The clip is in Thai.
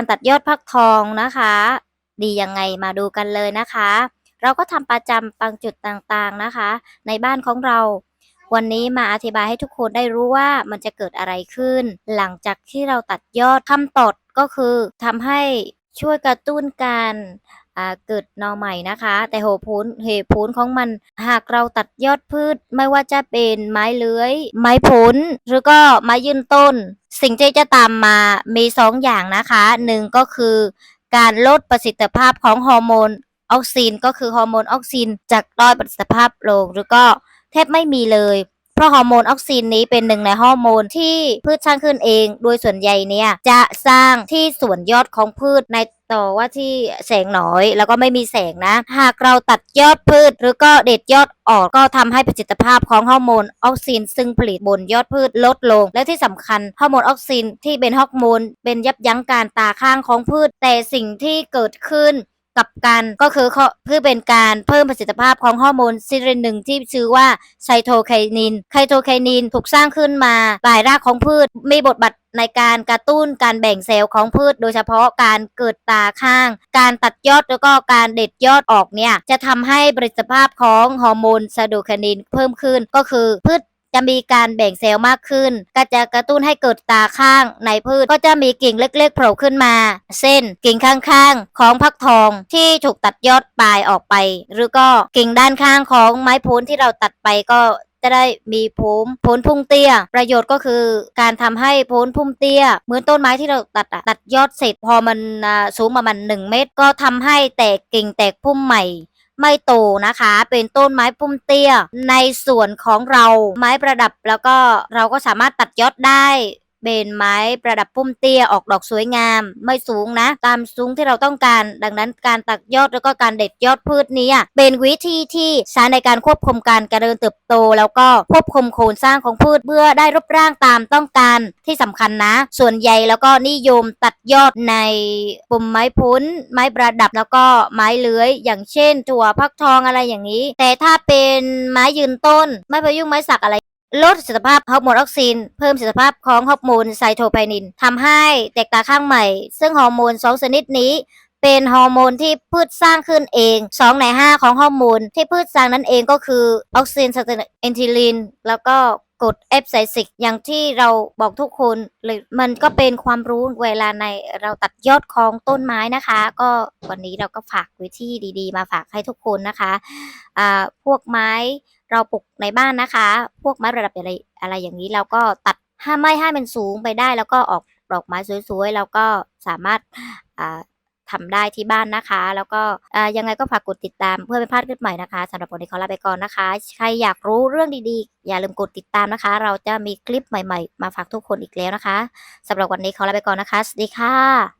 การตัดยอดพักทองนะคะ ดียังไงมาดูกันเลยนะคะ เราก็ทำประจำบางจุดต่างๆนะคะ ในบ้านของเรา วันนี้มาอธิบายให้ทุกคนได้รู้ว่ามันจะเกิดอะไรขึ้น หลังจากที่เราตัดยอดคำตดก็คือทำให้ช่วยกระตุ้นการ เกิดหนอใหม่นะคะ แต่เหตุผลเหตุผลของมันหากเราตัดยอดพืชไม่ว่าจะเป็นไม้เลื้อย ไม้ผล หรือก็ไม้ยืนต้น สิ่งที่จะตามมามีสองอย่างนะคะหนึ่งก็คือการลดประสิทธิภาพของฮอร์โมนออกซินก็คือฮอร์โมนออกซินจากด้อยประสิทธิภาพลงหรือก็แทบไม่มีเลย เพราะฮอร์โมนออกซินนี้เป็นหนึ่งในฮอร์โมนที่พืชสร้างขึ้นเอง โดยส่วนใหญ่เนี่ยจะสร้างที่ส่วนยอดของพืชใน ต่อว่าที่แสงน้อยแล้วก็ไม่มีแสงนะ หากเราตัดยอดพืช หรือก็เด็ดยอดออกก็ทำให้ประสิทธิภาพของฮอร์โมนออกซินซึ่งผลิตบนยอดพืชลดลง และที่สำคัญฮอร์โมนออกซินที่เป็นฮอร์โมนเป็นยับยั้งการตาข้างของพืช แต่สิ่งที่เกิดขึ้นกับกันก็คือเพื่อเป็นการเพิ่มประสิทธิภาพของฮอร์โมนซิเรนหนึ่งที่ชื่อว่าไซโทไคนิน ไคโตไคนินถูกสร้างขึ้นมาปลายรากของพืช มีบทบาท ในการกระตุ้นการแบ่งเซลล์ของพืช โดยเฉพาะการเกิดตาข้าง การตัดยอดแล้วก็การเด็ดยอดออกเนี่ยจะทำให้ประสิทธิภาพของฮอร์โมนไซโตไคนินเพิ่มขึ้นก็คือพืชจะมีการแบ่งเซลล์มากขึ้น ก็จะกระตุ้นให้เกิดตาข้างในพืช ก็จะมีกิ่งเล็กๆโผล่ขึ้นมา เส้นกิ่งข้างๆ ของพักทองที่ถูกตัดยอดปลายออกไป หรือก็กิ่งด้านข้างของไม้พ้นที่เราตัดไปก็ จะได้มีผมผลพ้นพุ่งเตี้ย ประโยชน์ก็คือการทำให้โพ้นพุ่มเตี้ย เหมือนต้นไม้ที่เราตัดอะตัดยอดเสร็จพอมันสูงประมาณหนึ่งเมตร ก็ทำให้แตกกิ่งแตกพุ่มใหม่ไม่โตนะคะ เป็นต้นไม้พุ่มเตี้ย ในส่วนของเราไม้ประดับแล้วก็เราก็สามารถตัดยอดได้ เป็นไม้ประดับพุ่มเตี้ยออกดอกสวยงาม ไม่สูงนะ ตามสูงที่เราต้องการ ดังนั้นการตัดยอดแล้วก็การเด็ดยอดพืชนี้เป็นวิธีที่ใช้ในการควบคุมการเจริญเติบโต แล้วก็ควบคุมโครงสร้างของพืชเพื่อได้รูปร่างตามต้องการที่สำคัญนะ ส่วนใหญ่แล้วก็นิยมตัดยอดในปุ่มไม้พ้น ไม้ประดับแล้วก็ไม้เลื้อย อย่างเช่นถั่วพักทองอะไรอย่างนี้ แต่ถ้าเป็นไม้ยืนต้น ไม้พยุงไม้สักอะไร ลดสิทธิภาพฮอร์โมนออกซิน เพิ่มสิทธิภาพของฮอร์โมนไซโทไคนินทำให้แตกตาข้างใหม่ ซึ่งฮอร์โมนสองชนิดนี้เป็นฮอร์โมนที่พืชสร้างขึ้นเองสองในห้าของฮอร์โมนที่พืชสร้างนั้นเองก็คือออกซินสเตเอนทิลิน แล้วก็กรดเอฟไซซิกอย่างที่เราบอกทุกคนเลยมันก็เป็นความรู้เวลาในเราตัดยอดของต้นไม้นะคะ ก็วันนี้เราก็ฝากวิธีดี ๆ มาฝากให้ทุกคนนะคะอ่าพวกไม้ เราปลูกในบ้านนะคะ พวกไม้ประดับอะไรอะไรอย่างนี้เราก็ตัดห้ามไม่ให้มันสูงไปได้ แล้วก็ออกดอกไม้สวยๆแล้วก็สามารถอ่าทำได้ที่บ้านนะคะ แล้วก็ยังไงก็ฝากกดติดตามเพื่อไม่พลาดคลิปใหม่นะคะสำหรับวันนี้ขอลาไปก่อนนะคะ ใครอยากรู้เรื่องดีๆ อย่าลืมกดติดตามนะคะ เราจะมีคลิปใหม่ ๆ มาฝากทุกคนอีกแล้วนะคะสำหรับวันนี้ขอลาไปก่อนนะคะสวัสดีค่ะ